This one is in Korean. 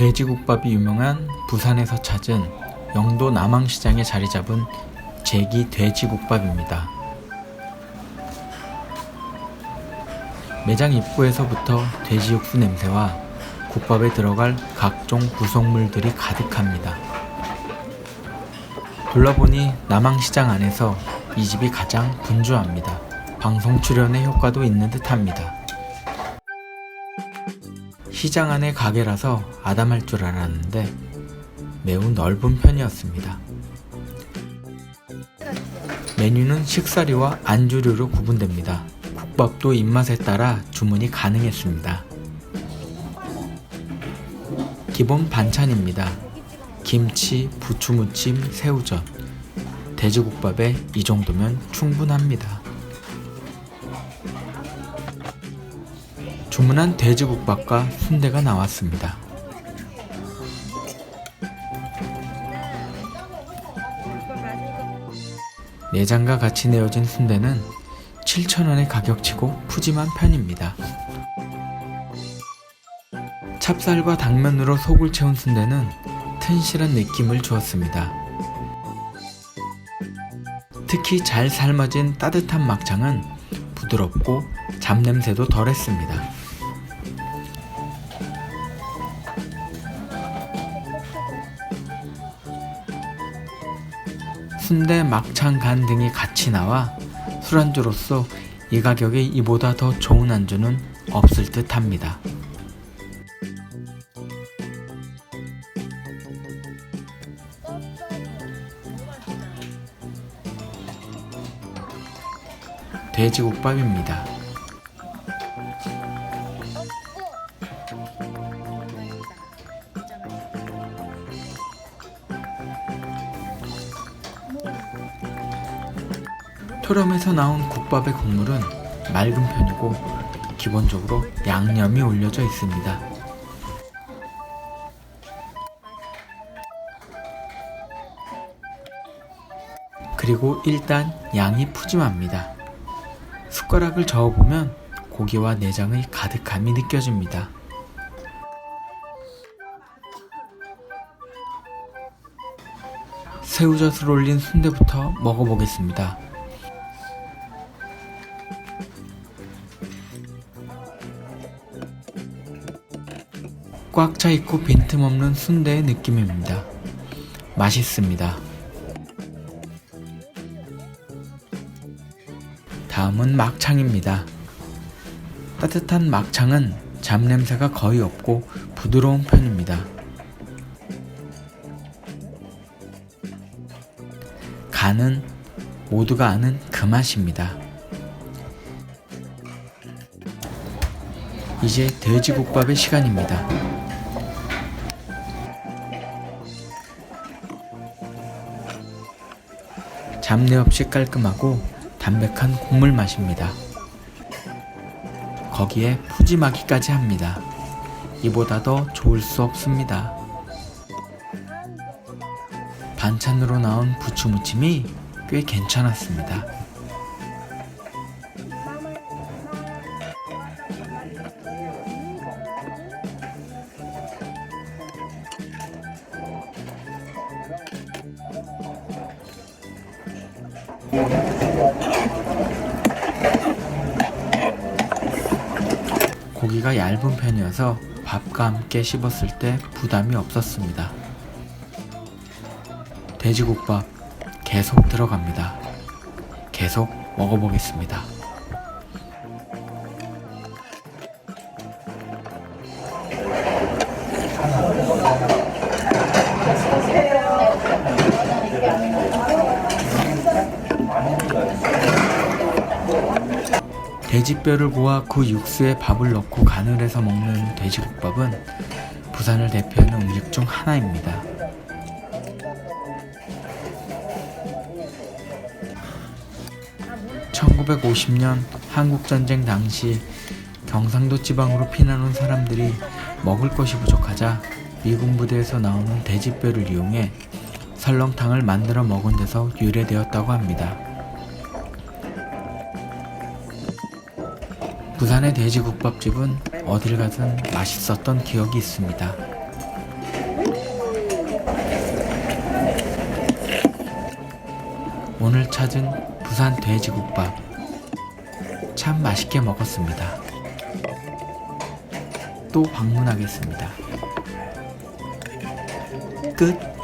돼지국밥이 유명한 부산에서 찾은 영도 남항시장에 자리 잡은 제기 돼지국밥입니다. 매장 입구에서부터 돼지 육수 냄새와 국밥에 들어갈 각종 구성물들이 가득합니다. 둘러보니 남항시장 안에서 이 집이 가장 분주합니다. 방송 출연의 효과도 있는 듯합니다. 시장 안의 가게라서 아담할 줄 알았는데 매우 넓은 편이었습니다. 메뉴는 식사류와 안주류로 구분됩니다. 국밥도 입맛에 따라 주문이 가능했습니다. 기본 반찬입니다. 김치, 부추무침, 새우젓. 돼지국밥에 이 정도면 충분합니다. 주문한 돼지국밥과 순대가 나왔습니다. 내장과 같이 내어진 순대는 7,000원의 가격치고 푸짐한 편입니다. 찹쌀과 당면으로 속을 채운 순대는 튼실한 느낌을 주었습니다. 특히 잘 삶아진 따뜻한 막창은 부드럽고 잡냄새도 덜했습니다. 순대, 막창, 간 등이 같이 나와 술안주로서 이 가격에 이보다 더 좋은 안주는 없을 듯 합니다. 돼지국밥입니다. 토렴에서 나온 국밥의 국물은 맑은 편이고 기본적으로 양념이 올려져 있습니다. 그리고 일단 양이 푸짐합니다. 숟가락을 저어보면 고기와 내장의 가득함이 느껴집니다. 새우젓을 올린 순대부터 먹어보겠습니다. 꽉 차 있고 빈틈없는 순대의 느낌입니다. 맛있습니다. 다음은 막창입니다. 따뜻한 막창은 잡냄새가 거의 없고 부드러운 편입니다. 간은 모두가 아는 그 맛입니다. 이제 돼지국밥의 시간입니다. 잡내 없이 깔끔하고 담백한 국물 맛입니다. 거기에 푸짐하기까지 합니다. 이보다 더 좋을 수 없습니다. 반찬으로 나온 부추무침이 꽤 괜찮았습니다. 고기가 얇은 편이어서 밥과 함께 씹었을 때 부담이 없었습니다. 돼지국밥 계속 들어갑니다. 계속 먹어보겠습니다. 돼지뼈를 구워 그 육수에 밥을 넣고 간을 해서 먹는 돼지국밥은 부산을 대표하는 음식 중 하나입니다. (1950년) 한국전쟁 당시 경상도 지방으로 피난 온 사람들이 먹을 것이 부족하자 미군 부대에서 나오는 돼지뼈를 이용해 설렁탕을 만들어 먹은 데서 유래되었다고 합니다. 부산의 돼지국밥집은 어딜 가든 맛있었던 기억이 있습니다. 오늘 찾은 부산 돼지국밥 참 맛있게 먹었습니다. 또 방문하겠습니다. 끝.